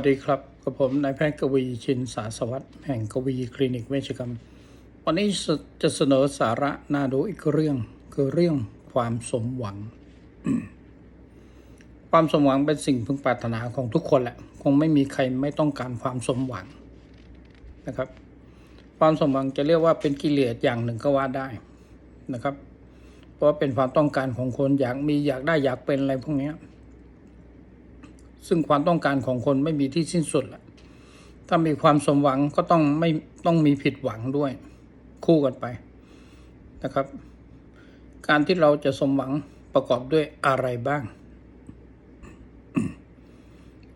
วัสดีครับกับผมนายแพทย์กวีชินสาสวัสดิ์แห่งกวีคลินิกเวชกรรม วันนี้จะเสนอสาระน่าดูอีกเรื่องคือเรื่องความสมหวัง ความสมหวังเป็นสิ่งพึงปรารถนาของทุกคนแหละ คงไม่มีใครไม่ต้องการความสมหวังนะครับ ความสมหวังจะเรียกว่าเป็นกิเลสอย่างหนึ่งก็ว่าได้นะครับ เพราะว่าเป็นความต้องการของคนอยากมีอยากได้อยากเป็นอะไรพวกนี้ ซึ่งความต้องการของคนไม่มีที่สิ้นสุดแหละถ้ามีความสมหวังก็ต้องไม่ต้องมีผิดหวังด้วย คู่กันไปนะครับ การที่เราจะสมหวังประกอบด้วยอะไรบ้าง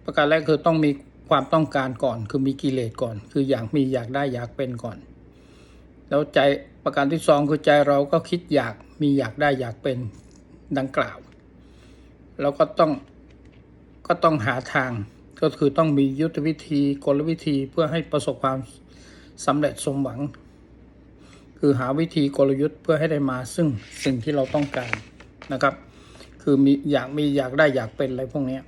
ประการแรกคือต้องมีความต้องการก่อน คือมีกิเลสก่อน คืออยากมีอยากได้อยากเป็นก่อน แล้วใจประการที่สองคือใจเราก็คิดอยากมีอยากได้อยากเป็นดังกล่าว แล้วก็ต้อง ก็ต้องหาทาง ก็คือต้องมียุทธวิธีกลวิธีเพื่อให้ประสบความสำเร็จสมหวัง คือหาวิธีกลยุทธ์เพื่อให้ได้มาซึ่งสิ่งที่เราต้องการนะครับ คือมีอยากมีอยากได้อยากเป็นอะไรพวกนี้ย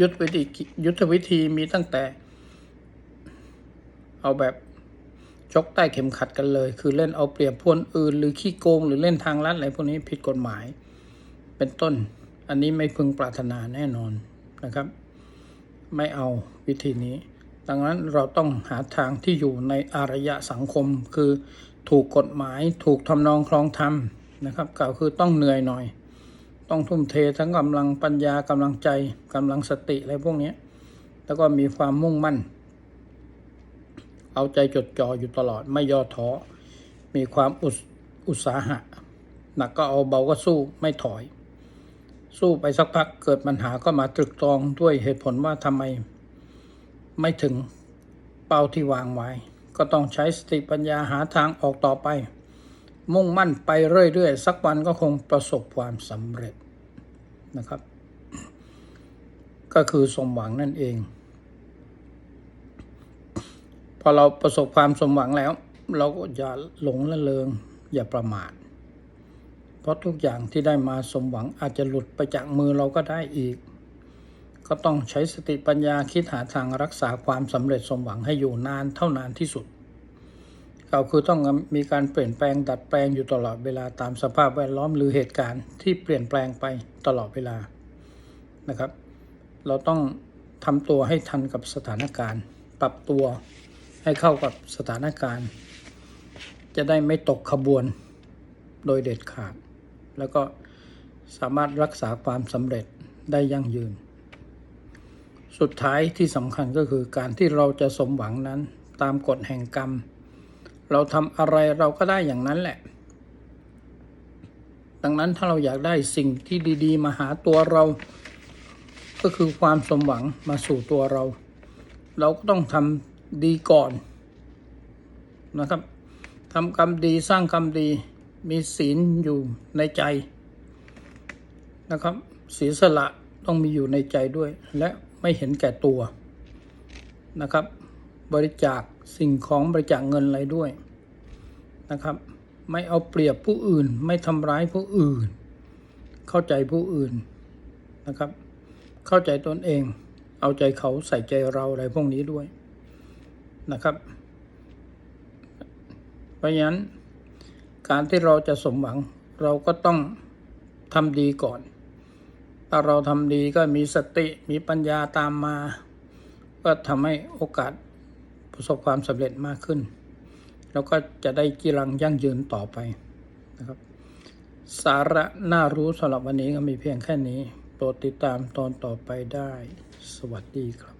ยุทธวิธียุทธวิธีมีตั้งแต่ เอาแบบชกใต้เข็มขัดกันเลย คือเล่นเอาเปรียบพวนอื่น หรือขี้โกงหรือเล่นทางลัดอะไรพวกนี้ผิดกฎหมาย เป็นต้น อันนี้ไม่พึงปรารถนาแน่นอนนะครับ ไม่เอาวิธีนี้ ดังนั้นเราต้องหาทางที่อยู่ในอารยะสังคม คือถูกกฎหมายถูกทำนองคลองธรรมนะครับกล่าวคือต้องเหนื่อยหน่อย ต้องทุ่มเททั้งกำลังปัญญากำลังใจกำลังสติอะไรพวกนี้แล้วก็มีความมุ่งมั่น เอาใจจดจ่ออยู่ตลอดไม่ย่อท้อมีความอุตอุตสาหะหนักก็เอาเบาก็สู้ไม่ถอย สู้ไปสักพักเกิดปัญหาก็มาตรึกตรองด้วยเหตุผลว่าทำไม ไม่ถึงเป้าที่วางไว้ ก็ต้องใช้สติปัญญาหาทางออกต่อไป มุ่งมั่นไปเรื่อยๆ สักวันก็คงประสบความสำเร็จนะครับ ก็คือสมหวังนั่นเอง พอเราประสบความสมหวังแล้ว เราก็อย่าหลงละเลงอย่าประมาท ราะทุกอย่างที่ได้มาสมหวังอาจจะหลุดไปจากมือเราก็ได้อีก ก็ต้องใช้สติปัญญาคิดหาทางรักษาความสำเร็จสมหวังให้อยู่นานเท่านานที่สุดก็คือต้องมีการเปลี่ยนแปลงดัดแปลงอยู่ตลอดเวลาตามสภาพแวดล้อมหรือเหตุการณ์ที่เปลี่ยนแปลงไปตลอดเวลานะครับ เราต้องทำตัวให้ทันกับสถานการณ์ ปรับตัวให้เข้ากับสถานการณ์ จะได้ไม่ตกขบวนโดยเด็ดขาด แล้วก็สามารถรักษาความสำเร็จได้ยั่งยืน สุดท้ายที่สำคัญก็คือการที่เราจะสมหวังนั้นตามกฎแห่งกรรม เราทำอะไรเราก็ได้อย่างนั้นแหละ ดังนั้นถ้าเราอยากได้สิ่งที่ดีๆ มาหาตัวเรา ก็คือความสมหวังมาสู่ตัวเรา เราก็ต้องทำดีก่อนนะครับทำกรรมดีสร้างกรรมดี มีศีลอยู่ในใจนะครับศีลสละต้องมีอยู่ในใจด้วย และไม่เห็นแก่ตัวนะครับ บริจาคสิ่งของบริจาคเงินอะไรด้วยนะครับ ไม่เอาเปรียบผู้อื่น ไม่ทำร้ายผู้อื่น เข้าใจผู้อื่นนะครับ เข้าใจตนเอง เอาใจเขาใส่ใจเราอะไรพวกนี้ด้วยนะครับ เพราะฉะนั้น การที่เราจะสมหวัง เราก็ต้องทำดีก่อน ถ้าเราทำดีก็มีสติมีปัญญาตามมา ก็ทำให้โอกาสประสบความสำเร็จมากขึ้น แล้วก็จะได้กีรังยั่งยืนต่อไปนะครับ สาระน่ารู้สำหรับวันนี้ก็มีเพียงแค่นี้ โปรดติดตามตอนต่อไปได้ สวัสดีครับ